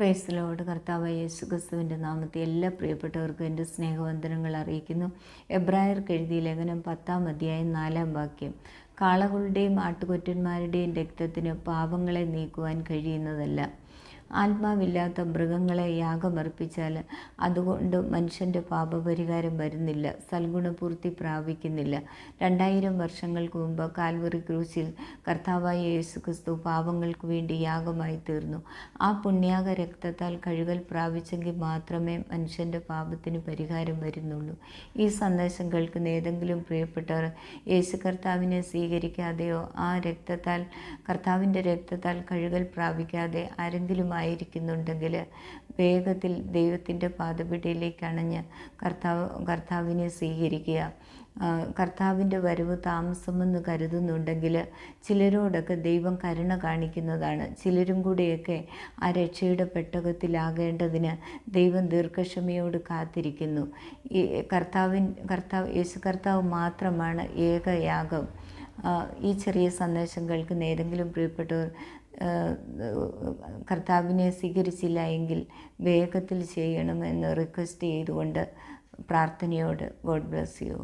പ്രൈസിലോട് കർത്താവ് യേശു ക്രിസ്തുവിന്റെ നാമത്തെ എല്ലാ പ്രിയപ്പെട്ടവർക്കും എന്റെ സ്നേഹവന്ദനങ്ങൾ അറിയിക്കുന്നു. എബ്രായർക്ക് എഴുതിയ ലേഖനം പത്താം അധ്യായം നാലാം വാക്യം. കാളകളുടെയും ആട്ടുകൊറ്റന്മാരുടെയും രക്തത്തിന് പാപങ്ങളെ നീക്കുവാൻ കഴിയുന്നതല്ല. ആത്മാവില്ലാത്ത മൃഗങ്ങളെ യാഗമർപ്പിച്ചാൽ അതുകൊണ്ട് മനുഷ്യന്റെ പാപപരിഹാരം വരുന്നില്ല സൽഗുണപൂർത്തി പ്രാപിക്കുന്നില്ല. രണ്ടായിരം വർഷങ്ങൾക്ക് മുമ്പ് കാൽവറി ക്രൂശിൽ കർത്താവായ യേശു ക്രിസ്തു പാപങ്ങൾക്ക് വേണ്ടി യാഗമായി തീർന്നു. ആ പുണ്യാക രക്തത്താൽ കഴുകൽ പ്രാപിച്ചെങ്കിൽ മാത്രമേ മനുഷ്യന്റെ പാപത്തിന് പരിഹാരം വരുന്നുള്ളൂ. ഈ സന്ദേശം കേൾക്കുന്ന ഏതെങ്കിലും പ്രിയപ്പെട്ടവർ യേശു കർത്താവിനെ സ്വീകരിക്കാതെയോ ആ രക്തത്താൽ കർത്താവിന്റെ രക്തത്താൽ കഴുകൽ പ്രാപിക്കാതെ ആരെങ്കിലും ആയിരിക്കുന്നുണ്ടെങ്കിൽ വേഗത്തിൽ ദൈവത്തിന്റെ പാതപിടിയിലേക്ക് അണഞ്ഞ് കർത്താവ് കർത്താവിനെ സ്വീകരിക്കുക. കർത്താവിന്റെ വരവ് താമസമെന്ന് കരുതുന്നുണ്ടെങ്കിൽ ചിലരോടൊക്കെ ദൈവം കരുണ കാണിക്കുന്നതാണ്. ചിലരും കൂടെയൊക്കെ ആ രക്ഷയുടെ പെട്ടകത്തിലാകേണ്ടതിന് ദൈവം ദീർഘക്ഷമയോട് കാത്തിരിക്കുന്നു. ഈ കർത്താവിൻ കർത്താവ് യേശു കർത്താവ് മാത്രമാണ് ഏകയാഗം. ഈ ചെറിയ സന്ദേശം കേൾക്കുന്ന ഏതെങ്കിലും പ്രിയപ്പെട്ടവർ കർത്താവിനെ സ്വീകരിച്ചില്ല എങ്കിൽ വേഗത്തിൽ ചെയ്യണമെന്ന് റിക്വസ്റ്റ് ചെയ്തുകൊണ്ട് പ്രാർത്ഥനയോട് ഗോഡ് ബ്ലെസ് യു